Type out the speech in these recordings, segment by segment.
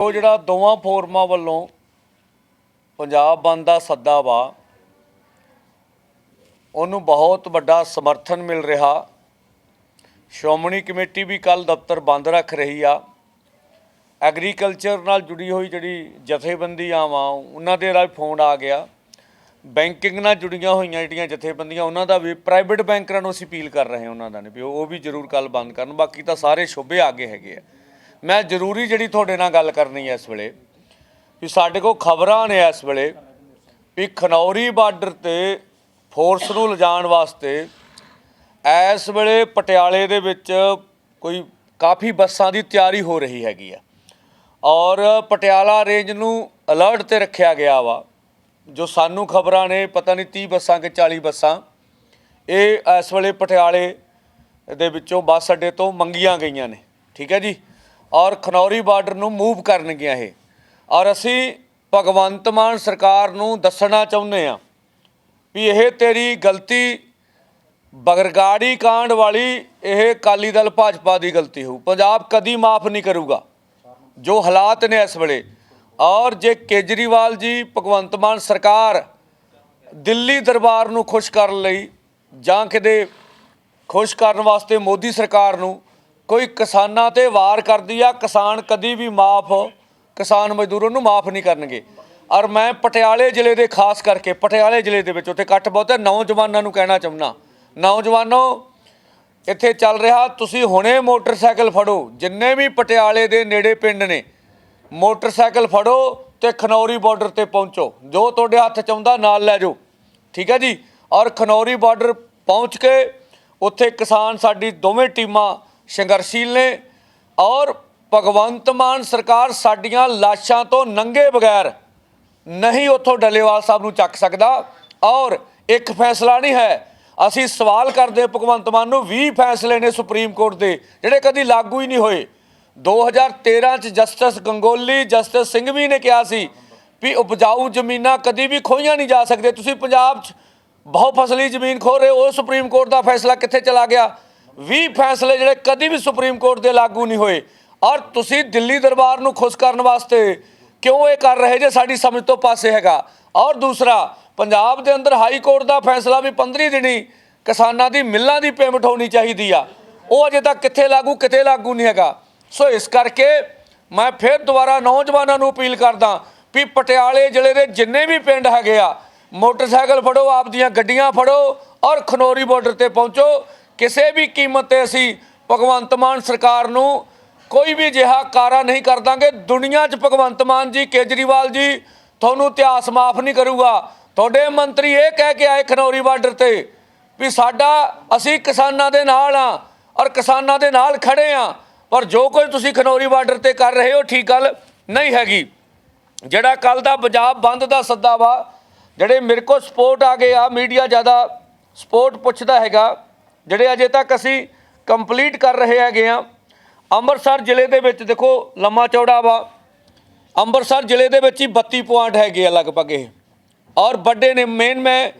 ਉਹ ਜਿਹੜਾ ਦੋਵਾਂ ਫੋਰਮਾਂ ਵੱਲੋਂ ਪੰਜਾਬ ਬੰਦ ਦਾ ਸੱਦਾ ਵਾ, ਉਹਨੂੰ ਬਹੁਤ ਵੱਡਾ ਸਮਰਥਨ ਮਿਲ ਰਿਹਾ। ਸ਼੍ਰੋਮਣੀ ਕਮੇਟੀ ਵੀ ਕੱਲ ਦਫ਼ਤਰ ਬੰਦ ਰੱਖ ਰਹੀ ਆ। ਐਗਰੀਕਲਚਰ ਨਾਲ ਜੁੜੀ ਹੋਈ ਜਿਹੜੀ ਜਥੇਬੰਦੀਆਂ ਵਾ, ਉਹਨਾਂ ਦੇ ਨਾਲ ਫੋਨ ਆ ਗਿਆ। ਬੈਂਕਿੰਗ ਨਾਲ ਜੁੜੀਆਂ ਹੋਈਆਂ ਜਿਹੜੀਆਂ ਜਥੇਬੰਦੀਆਂ, ਉਹਨਾਂ ਦਾ ਵੀ ਪ੍ਰਾਈਵੇਟ ਬੈਂਕਰਾਂ ਨੂੰ ਅਸੀਂ ਅਪੀਲ ਕਰ ਰਹੇ ਹਾਂ, ਉਹਨਾਂ ਦਾ ਨੇ ਵੀ ਉਹ ਵੀ ਜ਼ਰੂਰ ਕੱਲ ਬੰਦ ਕਰਨ। ਬਾਕੀ ਤਾਂ ਸਾਰੇ ਸ਼ੁਭੇ ਆਗੇ ਹੈਗੇ ਆ। ਮੈਂ ਜ਼ਰੂਰੀ ਜਿਹੜੀ ਤੁਹਾਡੇ ਨਾਲ ਗੱਲ ਕਰਨੀ ਹੈ ਇਸ ਵੇਲੇ, ਵੀ ਸਾਡੇ ਕੋਲ ਖਬਰਾਂ ਨੇ ਇਸ ਵੇਲੇ ਵੀ ਖਨੌਰੀ ਬਾਰਡਰ ਤੇ ਫੋਰਸ ਨੂੰ ਲਿਜਾਣ ਵਾਸਤੇ ਇਸ ਵੇਲੇ ਪਟਿਆਲੇ ਦੇ ਵਿੱਚ ਕੋਈ ਕਾਫੀ ਬੱਸਾਂ ਦੀ ਤਿਆਰੀ ਹੋ ਰਹੀ ਹੈਗੀ ਆ। ਔਰ ਪਟਿਆਲਾ ਰੇਂਜ ਨੂੰ ਅਲਰਟ ਤੇ ਰੱਖਿਆ ਗਿਆ ਵਾ, ਜੋ ਸਾਨੂੰ ਖਬਰਾਂ ਨੇ, ਪਤਾ ਨਹੀਂ 30 ਬੱਸਾਂ ਕਿ 40 ਬੱਸਾਂ, ਇਹ ਇਸ ਵੇਲੇ ਪਟਿਆਲੇ ਦੇ ਵਿੱਚੋਂ ਬੱਸ ਅੱਡੇ ਤੋਂ ਮੰਗੀਆਂ ਗਈਆਂ ਨੇ। ਠੀਕ ਹੈ ਜੀ? ਔਰ ਖਨੌਰੀ ਬਾਰਡਰ ਨੂੰ ਮੂਵ ਕਰਨਗੀਆਂ ਇਹ। ਔਰ ਅਸੀਂ ਭਗਵੰਤ ਮਾਨ ਸਰਕਾਰ ਨੂੰ ਦੱਸਣਾ ਚਾਹੁੰਦੇ ਆ ਵੀ ਇਹ ਤੇਰੀ ਗਲਤੀ, ਬਗਰਗਾੜੀ ਕਾਂਡ ਵਾਲੀ ਇਹ ਅਕਾਲੀ ਦਲ ਭਾਜਪਾ ਦੀ ਗਲਤੀ ਹੋਊ। ਪੰਜਾਬ ਕਦੀ ਮਾਫ ਨਹੀਂ ਕਰੂਗਾ, ਜੋ ਹਾਲਾਤ ਨੇ ਇਸ ਵੇਲੇ। ਔਰ ਜੇ ਕੇਜਰੀਵਾਲ ਜੀ, ਭਗਵੰਤ ਮਾਨ ਸਰਕਾਰ ਦਿੱਲੀ ਦਰਬਾਰ ਨੂੰ ਖੁਸ਼ ਕਰਨ ਲਈ ਜਾਂ ਕਿਤੇ ਖੁਸ਼ ਕਰਨ ਵਾਸਤੇ ਮੋਦੀ ਸਰਕਾਰ ਨੂੰ ਕੋਈ ਕਿਸਾਨਾਂ ਤੇ ਵਾਰ ਕਰਦੀ ਆ, ਕਿਸਾਨ ਕਦੀ ਵੀ ਮਾਫ, ਕਿਸਾਨ ਮਜ਼ਦੂਰ ਨੂੰ ਮਾਫ ਨਹੀਂ ਕਰਨਗੇ। ਔਰ ਮੈਂ ਪਟਿਆਲੇ ਜ਼ਿਲ੍ਹੇ ਦੇ ਖਾਸ ਕਰਕੇ, ਪਟਿਆਲੇ ਜ਼ਿਲ੍ਹੇ ਦੇ ਵਿੱਚ ਉੱਥੇ ਇਕੱਠ ਬਹੁਤ ਹੈ, ਨੌਜਵਾਨਾਂ ਨੂੰ ਕਹਿਣਾ ਚਾਹੁੰਦਾ। ਨੌਜਵਾਨੋ, ਇੱਥੇ ਚੱਲ ਰਿਹਾ, ਤੁਸੀਂ ਹੁਣੇ ਮੋਟਰਸਾਈਕਲ ਫੜੋ, ਜਿੰਨੇ ਵੀ ਪਟਿਆਲੇ ਦੇ ਨੇੜੇ ਪਿੰਡ ਨੇ, ਮੋਟਰਸਾਈਕਲ ਫੜੋ ਤੇ ਖਨੌਰੀ ਬਾਰਡਰ ਤੇ ਪਹੁੰਚੋ। ਜੋ ਤੁਹਾਡੇ ਹੱਥ ਚ ਆਉਂਦਾ ਨਾਲ ਲੈ ਜਾਓ। ਠੀਕ ਹੈ ਜੀ? ਔਰ ਖਨੌਰੀ ਬਾਰਡਰ ਪਹੁੰਚ ਕੇ, ਉੱਥੇ ਕਿਸਾਨ ਸਾਡੀ ਦੋਵੇਂ ਟੀਮਾਂ ਸੰਘਰਸ਼ੀਲ ਨੇ ਔਰ ਭਗਵੰਤ ਮਾਨ ਸਰਕਾਰ ਸਾਡੀਆਂ ਲਾਸ਼ਾਂ ਤੋਂ ਨੰਗੇ ਬਗੈਰ ਨਹੀਂ ਉੱਥੋਂ ਡੱਲੇਵਾਲ ਸਾਹਿਬ ਨੂੰ ਚੱਕ ਸਕਦਾ ਔਰ ਇੱਕ ਫੈਸਲਾ ਨਹੀਂ ਹੈ। ਅਸੀਂ ਸਵਾਲ ਕਰਦੇ ਭਗਵੰਤ ਮਾਨ ਨੂੰ 20 ਫੈਸਲੇ ਨੇ ਸੁਪਰੀਮ ਕੋਰਟ ਦੇ, ਜਿਹੜੇ ਕਦੀ ਲਾਗੂ ਹੀ ਨਹੀਂ ਹੋਏ। 2013 ਚ ਜਸਟਿਸ ਗੰਗੋਲੀ, ਜਸਟਿਸ ਸਿੰਘਵੀ ਨੇ ਕਿਹਾ ਸੀ ਵੀ ਉਪਜਾਊ ਜ਼ਮੀਨਾਂ ਕਦੀ ਵੀ ਖੋਈਆਂ ਨਹੀਂ ਜਾ ਸਕਦੇ। ਤੁਸੀਂ ਪੰਜਾਬ 'ਚ ਬਹੁ ਫਸਲੀ ਜ਼ਮੀਨ ਖੋ ਰਹੇ ਹੋ, ਉਹ ਸੁਪਰੀਮ ਕੋਰਟ ਦਾ ਫੈਸਲਾ ਕਿੱਥੇ ਚਲਾ ਗਿਆ? 20 ਫੈਸਲੇ ਜਿਹੜੇ ਕਦੀ ਵੀ ਸੁਪਰੀਮ ਕੋਰਟ ਦੇ ਲਾਗੂ ਨਹੀਂ ਹੋਏ। ਔਰ ਤੁਸੀਂ ਦਿੱਲੀ ਦਰਬਾਰ ਨੂੰ ਖੁਸ਼ ਕਰਨ ਵਾਸਤੇ ਕਿਉਂ ਇਹ ਕਰ ਰਹੇ ਜੇ? ਸਾਡੀ ਸਮਝ ਤੋਂ ਪਾਸੇ ਹੈਗਾ। ਔਰ ਦੂਸਰਾ, ਪੰਜਾਬ ਦੇ ਅੰਦਰ ਹਾਈ ਕੋਰਟ ਦਾ ਫੈਸਲਾ ਵੀ 15 ਦਿਨੀ ਕਿਸਾਨਾਂ ਦੀ ਮਿੱਲਾਂ ਦੀ ਪੇਮੈਂਟ ਹੋਣੀ ਚਾਹੀਦੀ ਆ। ਉਹ ਅਜੇ ਤੱਕ ਕਿੱਥੇ ਲਾਗੂ, ਕਿਤੇ ਲਾਗੂ ਨਹੀਂ ਹੈਗਾ। ਸੋ ਇਸ ਕਰਕੇ ਮੈਂ ਫਿਰ ਦੁਬਾਰਾ ਨੌਜਵਾਨਾਂ ਨੂੰ ਅਪੀਲ ਕਰਦਾ ਵੀ ਪਟਿਆਲੇ ਜ਼ਿਲ੍ਹੇ ਦੇ ਜਿੰਨੇ ਵੀ ਪਿੰਡ ਹੈਗੇ ਆ, ਮੋਟਰਸਾਈਕਲ ਫੜੋ ਆਪਦੀਆਂ ਗੱਡੀਆਂ ਫੜੋ ਔਰ ਖਨੌਰੀ ਬਾਰਡਰ ਤੇ ਪਹੁੰਚੋ। ਕਿਸੇ ਵੀ ਕੀਮਤ ਤੇ ਅਸੀਂ ਭਗਵੰਤ ਮਾਨ ਸਰਕਾਰ ਨੂੰ ਕੋਈ ਵੀ ਅਜਿਹਾ ਕਾਰਾ ਨਹੀਂ ਕਰ ਦਾਂਗੇ। ਦੁਨੀਆ 'ਚ ਭਗਵੰਤ ਮਾਨ ਜੀ, ਕੇਜਰੀਵਾਲ ਜੀ, ਤੁਹਾਨੂੰ ਇਤਿਹਾਸ ਮਾਫ ਨਹੀਂ ਕਰੂਗਾ। ਤੁਹਾਡੇ ਮੰਤਰੀ ਇਹ ਕਹਿ ਕੇ ਆਏ ਖਨੌਰੀ ਬਾਰਡਰ ਤੇ ਵੀ ਸਾਡਾ, ਅਸੀਂ ਕਿਸਾਨਾਂ ਦੇ ਨਾਲ ਆ ਔਰ ਕਿਸਾਨਾਂ ਦੇ ਨਾਲ ਖੜੇ ਆ। ਪਰ ਜੋ ਕੁਝ ਤੁਸੀਂ ਖਨੌਰੀ ਬਾਰਡਰ ਤੇ ਕਰ ਰਹੇ ਹੋ, ਠੀਕ ਗੱਲ ਨਹੀਂ ਹੈਗੀ। ਜਿਹੜਾ ਕੱਲ ਦਾ ਪੰਜਾਬ ਬੰਦ ਦਾ ਸੱਦਾ ਵਾ, ਜਿਹੜੇ ਮੇਰੇ ਕੋਲ ਸਪੋਰਟ ਆ ਗਏ ਆ, ਮੀਡੀਆ ਜ਼ਿਆਦਾ ਸਪੋਰਟ ਪੁੱਛਦਾ ਹੈਗਾ। ਜਿਹੜੇ ਅਜੇ ਤੱਕ ਅਸੀਂ ਕੰਪਲੀਟ ਕਰ ਰਹੇ ਹੈਗੇ ਆ ਅੰਮ੍ਰਿਤਸਰ ਜ਼ਿਲ੍ਹੇ ਦੇ ਵਿੱਚ ਦੇਖੋ ਲੰਮਾ ਚੌੜਾ ਵਾ। ਅੰਮ੍ਰਿਤਸਰ ਜ਼ਿਲ੍ਹੇ ਦੇ ਵਿੱਚ ਹੀ 32 ਪੁਆਇੰਟ ਹੈਗੇ ਆ ਲਗਭਗ ਇਹ। ਔਰ ਵੱਡੇ ਨੇ ਮੇਨ ਮੈਂ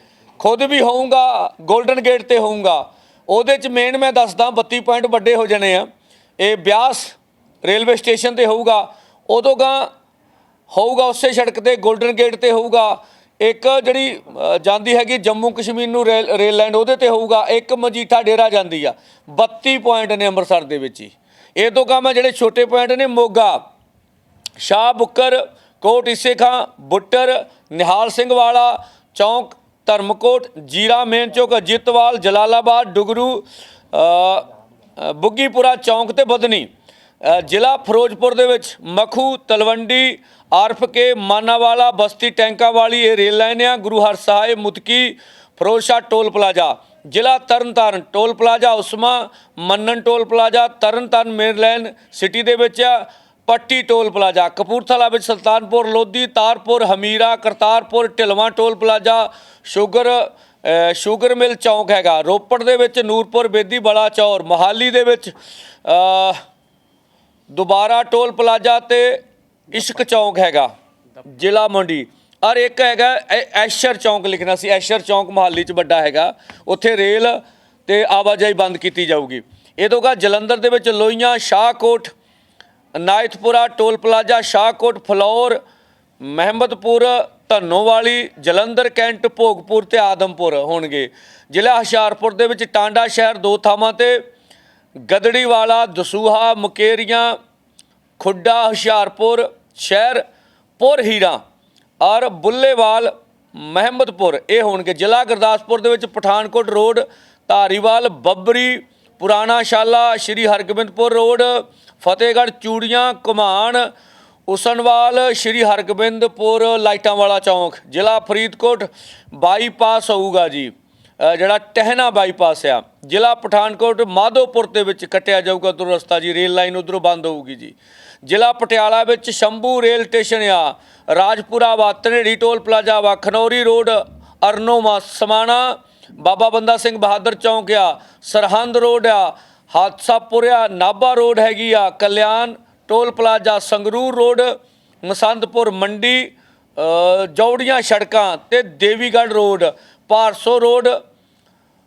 ਖੁਦ ਵੀ ਹੋਊਂਗਾ 골ਡਨ ਗੇਟ ਤੇ ਹੋਊਂਗਾ। ਉਹਦੇ ਚ ਮੇਨ ਮੈਂ ਦੱਸਦਾ 32 ਪੁਆਇੰਟ ਵੱਡੇ ਹੋ ਜਾਣੇ ਆ। ਇਹ ਬਿਆਸ ਰੇਲਵੇ ਸਟੇਸ਼ਨ ਤੇ ਹੋਊਗਾ, ਉਦੋਂ ਗਾ ਹੋਊਗਾ ਉਸੇ ਸੜਕ ਤੇ 골ਡਨ ਗੇਟ ਤੇ ਹੋਊਗਾ। ਇੱਕ ਜਿਹੜੀ ਜਾਂਦੀ ਹੈਗੀ ਜੰਮੂ ਕਸ਼ਮੀਰ ਨੂੰ ਰੇਲ ਰੇਲ ਲਾਈਨ ਉਹਦੇ ਤੇ ਹੋਊਗਾ, ਇੱਕ ਮਜੀਠਾ ਡੇਰਾ ਜਾਂਦੀ ਆ 32 ਪੁਆਇੰਟ ਨੇ ਅੰਮ੍ਰਿਤਸਰ ਦੇ ਵਿੱਚ ਹੀ। ਇਹ ਤੋਂ ਕੰਮ ਹੈ ਜਿਹੜੇ ਛੋਟੇ ਪੁਆਇੰਟ ਨੇ, ਮੋਗਾ, ਸ਼ਾਹ ਬੁੱਕਰ, ਕੋਟ ਇਸੇ ਖਾਂ ਬੁੱਟਰ, ਨਿਹਾਲ ਸਿੰਘ ਵਾਲਾ, ਚੌਂਕ, ਧਰਮਕੋਟ, ਜੀਰਾ, ਮੇਨ ਚੌਕ, ਅਜਿੱਤਵਾਲ, ਜਲਾਲਾਬਾਦ, ਡੁਗਰੂ ਬੁੱਗੀਪੁਰਾ ਚੌਂਕ ਤੇ ਬਦਨੀ ਜ਼ਿਲ੍ਹਾ ਫਿਰੋਜ਼ਪੁਰ ਦੇ ਵਿੱਚ ਮਖੂ, ਤਲਵੰਡੀ ਆਰਫ ਕੇ ਮਾਨਾਵਾਲਾ ਬਸਤੀ ਟੈਂਕਾਂ ਵਾਲੀ ਇਹ ਰੇਲ ਲਾਈਨ ਆ, ਗੁਰੂ ਹਰ ਹਰਸਹਾਏ ਮੁਤਕੀ ਫਿਰੋਜ਼ਸ਼ਾਹ ਟੋਲ ਪਲਾਜ਼ਾ। ਜ਼ਿਲ੍ਹਾ Tarn Taran toll plaza, Usma Mannan toll plaza, Tarn Taran main line city ਦੇ ਵਿੱਚ ਆ, ਪੱਟੀ ਟੋਲ ਪਲਾਜ਼ਾ। ਕਪੂਰਥਲਾ ਵਿੱਚ Sultanpur, Lodhi, Tarpur, Hamira, Kartarpur, Dhilwan toll plaza, sugar sugar mill ਚੌਂਕ ਹੈਗਾ। ਰੋਪੜ ਦੇ ਵਿੱਚ ਨੂਰਪੁਰ, ਬੇਦੀ ਬੜਾ ਚੌਰ। ਮੋਹਾਲੀ ਦੇ ਵਿੱਚ ਦੁਬਾਰਾ ਟੋਲ ਪਲਾਜ਼ਾ ਤੇ ਇਸ਼ਕ ਚੌਂਕ ਹੈਗਾ, ਜ਼ਿਲ੍ਹਾ ਮੰਡੀ। ਔਰ ਇੱਕ ਹੈਗਾ ਐਸ਼ਰ ਚੌਂਕ ਲਿਖਣਾ ਸੀ। ਐਸ਼ਰ ਚੌਂਕ ਮੋਹਾਲੀ 'ਚ ਵੱਡਾ ਹੈਗਾ। ਉੱਥੇ ਰੇਲ ਤੇ ਆਵਾਜਾਈ ਬੰਦ ਕੀਤੀ ਜਾਊਗੀ। ਇਹ ਤੋਂ ਗਾ ਜਲੰਧਰ ਦੇ ਵਿੱਚ Lohian, Shahkot, Naitpura, toll plaza, Shahkot, Phillaur, Mehmadpur, Dhannowali, Jalandhar, cantt, Bhogpur ਤੇ ਆਦਮਪੁਰ ਹੋਣਗੇ। ਜ਼ਿਲ੍ਹਾ ਹੁਸ਼ਿਆਰਪੁਰ ਦੇ ਵਿੱਚ ਟਾਂਡਾ ਸ਼ਹਿਰ ਦੋ ਥਾਵਾਂ ਤੇ, ਗਦੜੀਵਾਲਾ, ਦਸੂਹਾ, ਮੁਕੇਰੀਆਂ, ਖੁੱਡਾ, ਹੁਸ਼ਿਆਰਪੁਰ ਸ਼ਹਿਰ ਪੁਰ ਹੀਰਾ ਔਰ ਬੁੱਲੇਵਾਲ ਮਹਿਮਦਪੁਰ। ਇਹ ਹੋਣਗੇ ਜ਼ਿਲ੍ਹਾ ਗੁਰਦਾਸਪੁਰ ਦੇ ਵਿੱਚ ਪਠਾਨਕੋਟ ਰੋਡ, ਧਾਰੀਵਾਲ, ਬੱਬਰੀ, ਪੁਰਾਣਾ ਸ਼ਾਲਾ, ਸ਼੍ਰੀ ਹਰਗੋਬਿੰਦਪੁਰ ਰੋਡ, ਫਤਿਹਗੜ੍ਹ, ਚੂੜੀਆਂ, ਘੁਮਾਣ, ਉਸਨਵਾਲ, ਸ਼੍ਰੀ ਹਰਗੋਬਿੰਦਪੁਰ ਲਾਈਟਾਂ ਵਾਲਾ ਚੌਂਕ। ਜ਼ਿਲ੍ਹਾ ਫਰੀਦਕੋਟ ਬਾਈਪਾਸ ਹੋਊਗਾ ਜੀ। ਜਿਹੜਾ ਟਹਿਨਾ ਬਾਈਪਾਸ ਆ। ਜ਼ਿਲ੍ਹਾ ਪਠਾਨਕੋਟ ਮਾਧੋਪੁਰ ਦੇ ਵਿੱਚ ਕੱਟਿਆ ਜਾਊਗਾ ਦੁਰ ਰਸਤਾ ਜੀ। ਰੇਲ ਲਾਈਨ ਉਧਰੋਂ ਬੰਦ ਹੋਊਗੀ ਜੀ। ਜ਼ਿਲ੍ਹਾ ਪਟਿਆਲਾ ਵਿੱਚ ਸ਼ੰਭੂ ਰੇਲ ਸਟੇਸ਼ਨ ਆ। ਰਾਜਪੁਰਾ ਵਾ ਧਨੇੜੀ ਟੋਲ ਪਲਾਜ਼ਾ ਵਾ। ਖਨੌਰੀ ਰੋਡ ਅਰਨੋਮਾ ਸਮਾਣਾ। ਬਾਬਾ ਬੰਦਾ ਸਿੰਘ ਬਹਾਦਰ ਚੌਂਕ ਆ। ਸਰਹੰਦ ਰੋਡ ਆ। ਹਾਦਸਾਪੁਰ ਆ ਨਾਭਾ ਰੋਡ ਹੈਗੀ ਆ। Kalyan toll plaza Sangrur road Masandpur Mandi ਅ, ਜੌੜੀਆਂ ਸੜਕਾਂ ਤੇ Devigarh road Parso road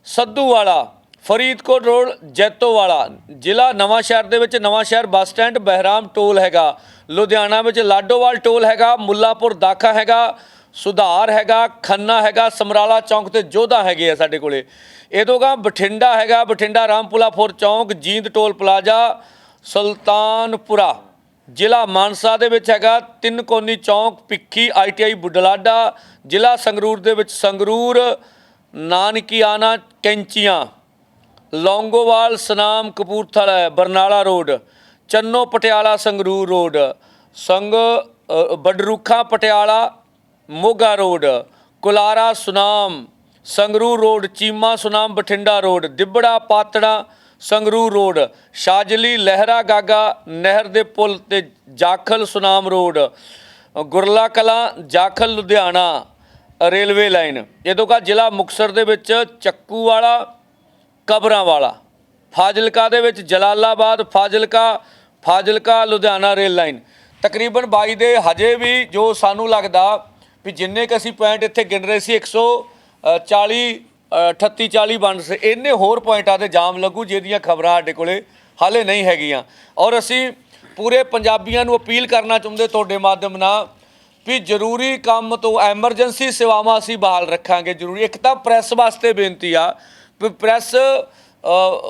Sadhuwala Faridkot road Jaito ਵਾਲਾ ਜ਼ਿਲ੍ਹਾ ਨਵਾਂ ਸ਼ਹਿਰ ਦੇ ਵਿੱਚ ਨਵਾਂ ਸ਼ਹਿਰ ਬੱਸ ਸਟੈਂਡ, ਬਹਿਰਾਮ ਟੋਲ ਹੈਗਾ। ਲੁਧਿਆਣਾ ਵਿੱਚ ਲਾਡੋਵਾਲ ਟੋਲ ਹੈਗਾ, ਮੁੱਲਾਪੁਰ ਦਾਖਾ ਹੈਗਾ, ਸੁਧਾਰ ਹੈਗਾ, ਖੰਨਾ ਹੈਗਾ, ਸਮਰਾਲਾ ਚੌਂਕ ਤੇ ਜੋਧਾ ਹੈਗੇ ਆ ਸਾਡੇ ਕੋਲੇ। ਇਹ ਤੋਂ ਬਠਿੰਡਾ ਹੈਗਾ, ਬਠਿੰਡਾ ਰਾਮਪੁਲਾ ਫੋਰ ਚੌਂਕ, ਜੀਂਦ ਟੋਲ ਪਲਾਜ਼ਾ, ਸੁਲਤਾਨਪੁਰਾ। ਜ਼ਿਲ੍ਹਾ ਮਾਨਸਾ ਦੇ ਵਿੱਚ ਹੈਗਾ, ਤਿੰਨ ਕੋਨੀ ਚੌਂਕ ਪਿੱਖੀ ਆਈਟੀਆਈ ਬੁਢਲਾਡਾ। ਜ਼ਿਲ੍ਹਾ ਸੰਗਰੂਰ ਦੇ ਵਿੱਚ ਸੰਗਰੂਰ ਨਾਨਕੀਆਨਾ ਕੈਂਚੀਆਂ। ਲੌਂਗੋਵਾਲ ਸਨਾਮ ਕਪੂਰਥਲਾ ਬਰਨਾਲਾ ਰੋਡ ਚੰਨੋ ਪਟਿਆਲਾ ਸੰਗਰੂਰ ਰੋਡ ਸੰਗ ਅ, Patiala Moga road Kulara Sunam Sangrur road Cheema Sunam Bathinda road Dibbra Patran Sangrur road Shajli Lehra Gaga ਨਹਿਰ ਦੇ ਪੁਲ ਤੇ Jakhal Sunam road Gurla Kalan Jakhal Ludhiana railway line. ਇਹ ਕਾ ਜ਼ਿਲ੍ਹਾ ਮੁਕਤਸਰ ਦੇ ਵਿੱਚ ਚੱਕੂ ਵਾਲਾ ਕਬਰਾਂ ਵਾਲਾ ਫਾਜ਼ਿਲਕਾ ਦੇ ਵਿੱਚ ਜਲਾਲਾਬਾਦ, ਫਾਜ਼ਿਲਕਾ ਫਾਜ਼ਿਲਕਾ, ਲੁਧਿਆਣਾ ਰੇਲ ਲਾਈਨ। ਤਕਰੀਬਨ 22 ਦੇ ਹਜੇ ਵੀ ਜੋ ਸਾਨੂੰ ਲੱਗਦਾ ਵੀ ਜਿੰਨੇ ਕ ਅਸੀਂ ਪੁਆਇੰਟ ਇੱਥੇ ਗਿਣ ਰਹੇ ਸੀ 140 38 40 ਬਣ ਸੇ, ਇੰਨੇ ਹੋਰ ਪੁਆਇੰਟਾਂ ਤੇ ਜਾਮ ਲੱਗੂ ਜਿਹਦੀਆਂ ਖਬਰਾਂ ਸਾਡੇ ਕੋਲੇ ਹਾਲੇ ਨਹੀਂ ਹੈਗੀਆਂ। ਔਰ ਅਸੀਂ ਪੂਰੇ ਪੰਜਾਬੀਆਂ ਨੂੰ ਅਪੀਲ ਕਰਨਾ ਚਾਹੁੰਦੇ ਤੁਹਾਡੇ ਮਾਧਿਅਮ ਨਾਲ ਵੀ ਜ਼ਰੂਰੀ ਕੰਮ ਤੋਂ ਐਮਰਜੈਂਸੀ ਸੇਵਾਵਾਂ ਅਸੀਂ ਬਹਾਲ ਰੱਖਾਂਗੇ, ਜ਼ਰੂਰੀ ਇੱਕ ਤਾਂ ਪ੍ਰੈਸ ਵਾਸਤੇ ਬੇਨਤੀ ਆ ਪ੍ਰੈਸ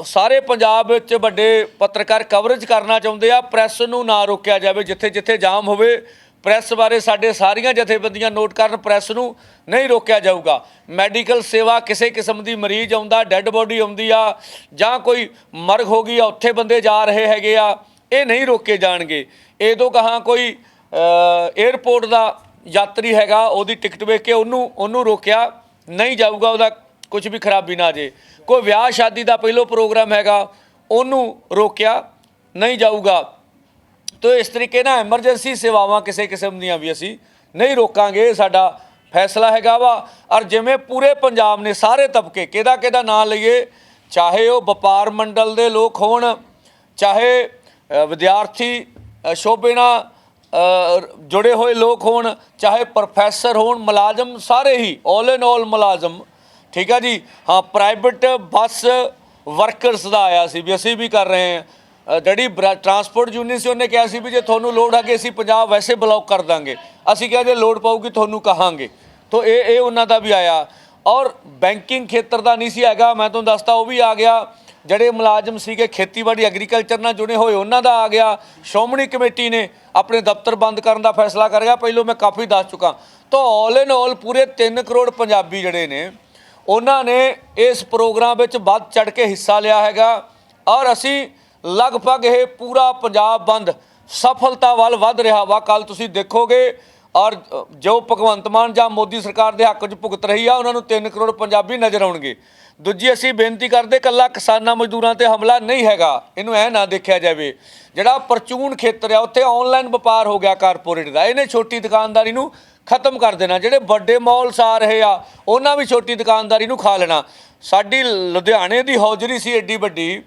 ਸਾਰੇ ਪੰਜਾਬ ਵਿੱਚ ਵੱਡੇ ਪੱਤਰਕਾਰ ਕਵਰੇਜ ਕਰਨਾ ਚਾਹੁੰਦੇ ਆ, ਪ੍ਰੈਸ ਨੂੰ ਨਾ ਰੋਕਿਆ ਜਾਵੇ, ਜਿੱਥੇ ਜਿੱਥੇ ਜਾਮ ਹੋਵੇ, ਪ੍ਰੈਸ ਬਾਰੇ ਸਾਡੇ ਸਾਰੀਆਂ ਜਥੇਬੰਦੀਆਂ ਨੋਟ ਕਰਨ ਪ੍ਰੈਸ ਨੂੰ ਨਹੀਂ ਰੋਕਿਆ ਜਾਊਗਾ। ਮੈਡੀਕਲ ਸੇਵਾ ਕਿਸੇ ਕਿਸਮ ਦੀ ਮਰੀਜ਼ ਆਉਂਦਾ, ਡੈੱਡ ਬੋਡੀ ਆਉਂਦੀ ਆ, ਜਾਂ ਕੋਈ ਮਰਗ ਹੋ ਗਈ ਆ, ਉੱਥੇ ਬੰਦੇ ਜਾ ਰਹੇ ਹੈਗੇ ਆ, ਇਹ ਨਹੀਂ ਰੋਕੇ ਜਾਣਗੇ। ਇਹ ਤੋਂ ਕਹਾ ਕੋਈ 에ਅਰਪੋਰਟ ਦਾ ਯਾਤਰੀ ਹੈਗਾ, ਉਹਦੀ ਟਿਕਟ ਵੇਖ ਕੇ ਉਹਨੂੰ ਉਹਨੂੰ ਰੋਕਿਆ ਨਹੀਂ ਜਾਊਗਾ, ਉਹਦਾ ਕੁਝ ਵੀ ਖਰਾਬੀ ਨਾ ਆ ਜੇ। ਕੋਈ ਵਿਆਹ ਸ਼ਾਦੀ ਦਾ ਪਹਿਲੋ ਪ੍ਰੋਗਰਾਮ ਹੈਗਾ, ਉਹਨੂੰ ਰੋਕਿਆ ਨਹੀਂ ਜਾਊਗਾ। ਤੋ ਇਸ ਤਰੀਕੇ ਨਾਲ ਐਮਰਜੈਂਸੀ ਸੇਵਾਵਾਂ ਕਿਸੇ ਕਿਸਮ ਦੀਆਂ ਵੀ ਅਸੀਂ ਨਹੀਂ ਰੋਕਾਂਗੇ, ਇਹ ਸਾਡਾ ਫੈਸਲਾ ਹੈਗਾ ਵਾ। ਔਰ ਜਿਵੇਂ ਪੂਰੇ ਪੰਜਾਬ ਨੇ ਸਾਰੇ ਤਬਕੇ ਕਿਹਦਾ ਕਿਹਦਾ ਨਾਂ ਲਈਏ, ਚਾਹੇ ਉਹ ਵਪਾਰ ਮੰਡਲ ਦੇ ਲੋਕ ਹੋਣ, ਚਾਹੇ ਵਿਦਿਆਰਥੀ ਸ਼ੋਭੇ ਨਾਲ ਜੁੜੇ ਹੋਏ ਲੋਕ ਹੋਣ, ਚਾਹੇ ਪ੍ਰੋਫੈਸਰ ਹੋਣ, ਮੁਲਾਜ਼ਮ ਸਾਰੇ ਹੀ 올 ਇਨ 올 ਮੁਲਾਜ਼ਮ ਠੀਕ ਆ ਜੀ? ਹਾਂ ਪ੍ਰਾਈਵੇਟ ਬੱਸ ਵਰਕਰਸ ਦਾ ਆਇਆ ਸੀ ਵੀ ਅਸੀਂ ਵੀ ਕਰ ਰਹੇ ਹਾਂ। ਅ, ਜਿਹੜੀ ਟਰਾਂਸਪੋਰਟ ਯੂਨੀਅਨ ਸੀ ਉਹਨੇ ਕਿਹਾ ਸੀ ਵੀ ਜੇ ਤੁਹਾਨੂੰ ਲੋਡ ਹੈਗੀ ਅਸੀਂ ਪੰਜਾਬ ਵੈਸੇ ਬਲੌਕ ਕਰ ਦਾਂਗੇ। ਅਸੀਂ ਕਿਹਾ ਜੇ ਲੋਡ ਪਾਊਗੀ ਤੁਹਾਨੂੰ ਕਹਾਂਗੇ। ਤੋ ਇਹ ਇਹ ਉਹਨਾਂ ਦਾ ਵੀ ਆਇਆ। ਔਰ ਬੈਂਕਿੰਗ ਖੇਤਰ ਦਾ ਨਹੀਂ ਸੀ ਹੈਗਾ ਮੈਂ ਤੁਹਾਨੂੰ ਦੱਸਤਾ ਉਹ ਵੀ ਆ ਗਿਆ। ਜਿਹੜੇ ਮੁਲਾਜ਼ਮ ਸੀਗੇ ਖੇਤੀਬਾੜੀ ਐਗਰੀਕਲਚਰ ਨਾਲ ਜੁੜੇ ਹੋਏ ਉਹਨਾਂ ਦਾ ਆ ਗਿਆ। ਸ਼੍ਰੋਮਣੀ ਕਮੇਟੀ ਨੇ ਆਪਣੇ ਦਫ਼ਤਰ ਬੰਦ ਕਰਨ ਦਾ ਫੈਸਲਾ ਕਰ ਗਿਆ ਪਹਿਲੋਂ ਮੈਂ ਕਾਫੀ ਦੱਸ ਚੁੱਕਾ। ਤਾਂ ਆਲ ਇਨ ਆਲ ਪੂਰੇ 3 ਕਰੋੜ ਪੰਜਾਬੀ ਜਿਹੜੇ ਨੇ ਉਹਨਾਂ ਨੇ ਇਸ ਪ੍ਰੋਗਰਾਮ ਵਿੱਚ ਵੱਧ ਚੜ ਕੇ ਹਿੱਸਾ ਲਿਆ ਹੈਗਾ ਔਰ ਅਸੀਂ ਲਗਭਗ ਇਹ ਪੂਰਾ ਪੰਜਾਬ ਬੰਦ ਸਫਲਤਾ ਵੱਲ ਵੱਧ ਰਿਹਾ ਵਾ। ਕੱਲ ਤੁਸੀਂ ਦੇਖੋਗੇ ਔਰ ਜੋ ਭਗਵੰਤ ਮਾਨ ਜਾਂ ਮੋਦੀ ਸਰਕਾਰ ਦੇ ਹੱਕ 'ਚ ਭੁਗਤ ਰਹੀ ਆ, ਉਹਨਾਂ ਨੂੰ 3 ਕਰੋੜ ਪੰਜਾਬੀ ਨਜ਼ਰ ਆਉਣਗੇ। ਦੂਜੀ, ਅਸੀਂ ਬੇਨਤੀ ਕਰਦੇ ਕੱਲਾ ਕਿਸਾਨਾਂ ਮਜ਼ਦੂਰਾਂ ਤੇ ਹਮਲਾ ਨਹੀਂ ਹੈਗਾ। ਇਹਨੂੰ ਐ ਨਾ ਦੇਖਿਆ ਜਾਵੇ। ਜਿਹੜਾ ਪਰਚੂਨ ਖੇਤਰ ਆ, ਉੱਥੇ ਆਨਲਾਈਨ ਵਪਾਰ ਹੋ ਗਿਆ ਕਾਰਪੋਰੇਟ ਦਾ। ਇਹਨੇ ਛੋਟੀ ਦੁਕਾਨਦਾਰੀ ਨੂੰ ਖਤਮ ਕਰ ਦੇਣਾ। ਜਿਹੜੇ ਵੱਡੇ ਮਾਲਸ ਆ ਰਹੇ ਆ, ਉਹਨਾਂ ਵੀ ਛੋਟੀ ਦੁਕਾਨਦਾਰੀ ਨੂੰ ਖਾ ਲੈਣਾ। ਸਾਡੀ ਲੁਧਿਆਣੇ ਦੀ ਹੌਜਰੀ ਸੀ ਏਡੀ ਵੱਡੀ।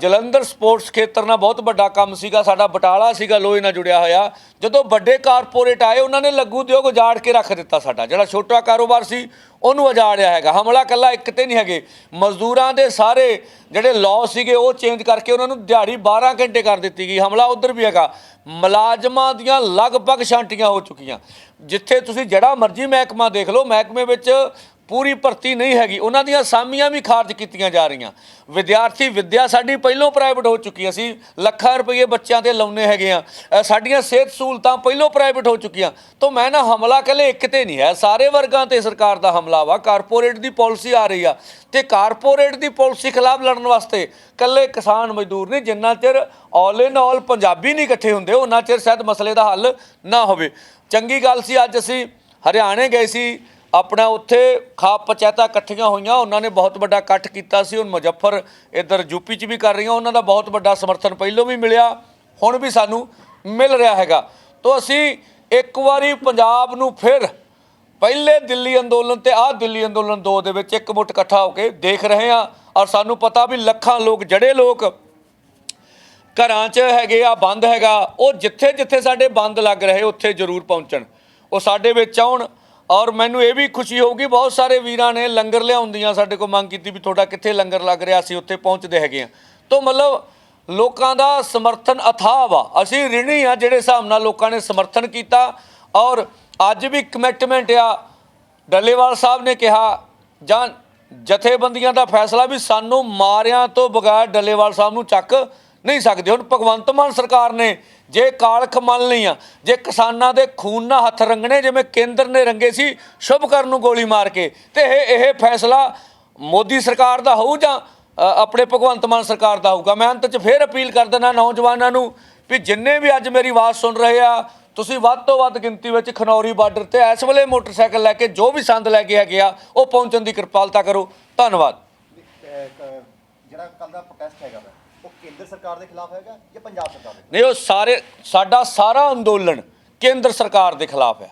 ਜਲੰਧਰ ਸਪੋਰਟਸ ਖੇਤਰ ਨਾਲ ਬਹੁਤ ਵੱਡਾ ਕੰਮ ਸੀਗਾ, ਸਾਡਾ ਬਟਾਲਾ ਸੀਗਾ, ਲੋਹੇ ਨਾਲ ਜੁੜਿਆ ਹੋਇਆ। ਜਦੋਂ ਵੱਡੇ ਕਾਰਪੋਰੇਟ ਆਏ, ਉਹਨਾਂ ਨੇ ਲੱਗੂ ਉਦਯੋਗ ਉਜਾੜ ਕੇ ਰੱਖ ਦਿੱਤਾ ਸਾਡਾ। ਜਿਹੜਾ ਛੋਟਾ ਕਾਰੋਬਾਰ ਸੀ, ਉਹਨੂੰ ਉਜਾੜਿਆ ਹੈਗਾ। ਹਮਲਾ ਕੱਲਾ ਇੱਕ ਤੇ ਨਹੀਂ ਹੈਗੇ। ਮਜ਼ਦੂਰਾਂ ਦੇ ਸਾਰੇ ਜਿਹੜੇ ਲਾਅ ਸੀਗੇ, ਉਹ ਚੇਂਜ ਕਰਕੇ ਉਹਨਾਂ ਨੂੰ ਦਿਹਾੜੀ 12 ਘੰਟੇ ਕਰ ਦਿੱਤੀ ਗਈ। ਹਮਲਾ ਉਧਰ ਵੀ ਹੈਗਾ। ਮੁਲਾਜ਼ਮਾਂ ਦੀਆਂ ਲਗਭਗ ਛਾਂਟੀਆਂ ਹੋ ਚੁੱਕੀਆਂ। ਜਿੱਥੇ ਤੁਸੀਂ ਜਿਹੜਾ ਮਰਜ਼ੀ ਮਹਿਕਮਾ ਦੇਖ ਲਓ, ਮਹਿਕਮੇ ਵਿੱਚ ਪੂਰੀ ਭਰਤੀ ਨਹੀਂ ਹੈਗੀ। ਉਹਨਾਂ ਦੀਆਂ ਸਾਮੀਆਂ ਵੀ ਖਾਰਜ ਕੀਤੀਆਂ ਜਾ ਰਹੀਆਂ। ਵਿਦਿਆਰਥੀ ਵਿੱਦਿਆ ਸਾਡੀ ਪਹਿਲੋਂ ਪ੍ਰਾਈਵੇਟ ਹੋ ਚੁੱਕੀ ਹੈ। ਅਸੀਂ ਲੱਖਾਂ ਰੁਪਏ ਬੱਚਿਆਂ ਤੇ ਲਾਉਨੇ ਹੈਗੇ ਆ। ਸਾਡੀਆਂ ਸਿਹਤ ਸਹੂਲਤਾਂ ਪਹਿਲੋਂ ਪ੍ਰਾਈਵੇਟ ਹੋ ਚੁੱਕੀਆਂ। ਤੋਂ ਮੈਂ ਨਾ ਹਮਲਾ ਕੱਲੇ ਇੱਕ ਤੇ ਨਹੀਂ ਹੈ। ਸਾਰੇ ਵਰਗਾਂ ਤੇ ਸਰਕਾਰ ਦਾ ਹਮਲਾ ਵਾ। ਕਾਰਪੋਰੇਟ ਦੀ ਪਾਲਿਸੀ ਆ ਰਹੀ ਆ। ਤੇ ਕਾਰਪੋਰੇਟ ਦੀ ਪਾਲਿਸੀ ਖਿਲਾਫ ਲੜਨ ਵਾਸਤੇ ਕੱਲੇ ਕਿਸਾਨ ਮਜ਼ਦੂਰ ਨਹੀਂ, ਜਿੰਨਾ ਚਿਰ ਆਲ ਇਨ ਆਲ ਪੰਜਾਬੀ ਨਹੀਂ ਇਕੱਠੇ ਹੁੰਦੇ, ਉਹਨਾਂ ਚਿਰ ਸ਼ਾਇਦ ਮਸਲੇ ਦਾ ਹੱਲ ਨਾ ਹੋਵੇ। ਚੰਗੀ ਗੱਲ ਸੀ, ਅੱਜ ਅਸੀਂ ਹਰਿਆਣੇ ਗਏ ਸੀ। ਆਪਣਾ ਉੱਥੇ ਖਾਪ ਪੰਚਾਇਤਾਂ ਇਕੱਠੀਆਂ ਹੋਈਆਂ, ਉਹਨਾਂ ਨੇ ਬਹੁਤ ਵੱਡਾ ਇਕੱਠ ਕੀਤਾ ਸੀ, ਹੁਣ ਮੁਜ਼ੱਫਰ ਇੱਧਰ ਯੂਪੀ 'ਚ ਵੀ ਕਰ ਰਹੀਆਂ, ਉਹਨਾਂ ਦਾ ਬਹੁਤ ਵੱਡਾ ਸਮਰਥਨ ਪਹਿਲੋਂ ਵੀ ਮਿਲਿਆ, ਹੁਣ ਵੀ ਸਾਨੂੰ ਮਿਲ ਰਿਹਾ ਹੈਗਾ। ਤੋਂ ਅਸੀਂ ਇੱਕ ਵਾਰੀ ਪੰਜਾਬ ਨੂੰ ਫਿਰ ਪਹਿਲੇ ਦਿੱਲੀ ਅੰਦੋਲਨ ਤੇ ਆਹ ਦਿੱਲੀ ਅੰਦੋਲਨ ਦੋ ਦੇ ਵਿੱਚ ਇੱਕ ਮੁੱਠ ਇਕੱਠਾ ਹੋ ਕੇ ਦੇਖ ਰਹੇ ਹਾਂ, ਔਰ ਸਾਨੂੰ ਪਤਾ ਵੀ ਲੱਖਾਂ ਲੋਕ, ਜੜੇ ਲੋਕ ਘਰਾਂ 'ਚ ਹੈਗੇ ਆ, ਬੰਦ ਹੈਗਾ, ਉਹ ਜਿੱਥੇ ਜਿੱਥੇ ਸਾਡੇ ਬੰਦ ਲੱਗ ਰਹੇ, ਉੱਥੇ ਜ਼ਰੂਰ ਪਹੁੰਚਣ। ਉਹ ਸਾਡੇ ਵਿੱਚ ਆਉਣ ਔਰ ਮੈਨੂੰ ਇਹ ਵੀ ਖੁਸ਼ੀ ਹੋਊਗੀ, ਬਹੁਤ ਸਾਰੇ ਵੀਰਾਂ ਨੇ ਲੰਗਰ ਲਿਆਉਂਦੀਆਂ ਸਾਡੇ ਕੋਲ, ਮੰਗ ਕੀਤੀ ਵੀ ਤੁਹਾਡਾ ਕਿੱਥੇ ਲੰਗਰ ਲੱਗ ਰਿਹਾ, ਅਸੀਂ ਉੱਥੇ ਪਹੁੰਚਦੇ ਹੈਗੇ ਆ ਤੋਂ ਮਤਲਬ ਲੋਕਾਂ ਦਾ ਸਮਰਥਨ ਅਥਾਹ ਵਾ। ਅਸੀਂ ਰਿਣੀ ਆ ਜਿਹੜੇ ਹਿਸਾਬ ਨਾਲ ਲੋਕਾਂ ਨੇ ਸਮਰਥਨ ਕੀਤਾ ਔਰ ਅੱਜ ਵੀ ਕਮਿਟਮੈਂਟ ਆ, ਡੱਲੇਵਾਲ ਸਾਹਿਬ ਨੇ ਕਿਹਾ, ਜਾਂ ਜਥੇਬੰਦੀਆਂ ਦਾ ਫੈਸਲਾ ਵੀ ਸਾਨੂੰ ਮਾਰਿਆਂ ਤੋਂ ਬਗੈਰ ਡੱਲੇਵਾਲ ਸਾਹਿਬ ਨੂੰ ਚੱਕ ਨਹੀਂ ਸਕਦੇ। ਹੁਣ ਭਗਵੰਤ ਮਾਨ ਸਰਕਾਰ ਨੇ ਜੇ ਕਾਲਖ ਮੰਨ ਲਈ ਆ, ਜੇ ਕਿਸਾਨਾਂ ਦੇ ਖੂਨ ਨਾਲ ਹੱਥ ਰੰਗਣੇ, ਜਿਵੇਂ ਕੇਂਦਰ ਨੇ ਰੰਗੇ ਸੀ ਸ਼ੁਭਕਰਨ ਨੂੰ ਗੋਲੀ ਮਾਰ ਕੇ, ਤੇ ਇਹ ਇਹ ਫੈਸਲਾ ਮੋਦੀ ਸਰਕਾਰ ਦਾ ਹੋਊ ਜਾਂ ਆਪਣੇ ਭਗਵੰਤ ਮਾਨ ਸਰਕਾਰ ਦਾ ਹੋਊਗਾ? ਮੈਂ ਅੰਤ 'ਚ ਫੇਰ ਅਪੀਲ ਕਰ ਦਿੰਦਾ ਨੌਜਵਾਨਾਂ ਨੂੰ ਵੀ ਜਿੰਨੇ ਵੀ ਅੱਜ ਮੇਰੀ ਆਵਾਜ਼ ਸੁਣ ਰਹੇ ਆ, ਤੁਸੀਂ ਵੱਧ ਤੋਂ ਵੱਧ ਗਿਣਤੀ ਵਿੱਚ ਖਨੌਰੀ ਬਾਰਡਰ ਤੇ ਇਸ ਵੇਲੇ ਮੋਟਰਸਾਈਕਲ ਲੈ ਕੇ ਜੋ ਵੀ ਸੰਦ ਲੈ ਕੇ ਹੈਗੇ ਆ, ਉਹ ਪਹੁੰਚਣ ਦੀ ਕਿਰਪਾਲਤਾ ਕਰੋ। ਧੰਨਵਾਦ। ਜਿਹੜਾ ਕੱਲ ਦਾ ਪ੍ਰੋਟੈਸਟ ਹੈਗਾ ਕੇਂਦਰ ਸਰਕਾਰ ਦੇ ਖਿਲਾਫ ਹੈਗਾ ਜਾਂ ਪੰਜਾਬ ਸਰਕਾਰ ਦੇ ਨਹੀਂ, ਉਹ ਸਾਰੇ, ਸਾਡਾ ਸਾਰਾ ਅੰਦੋਲਨ ਕੇਂਦਰ ਸਰਕਾਰ ਦੇ ਖਿਲਾਫ ਹੈ।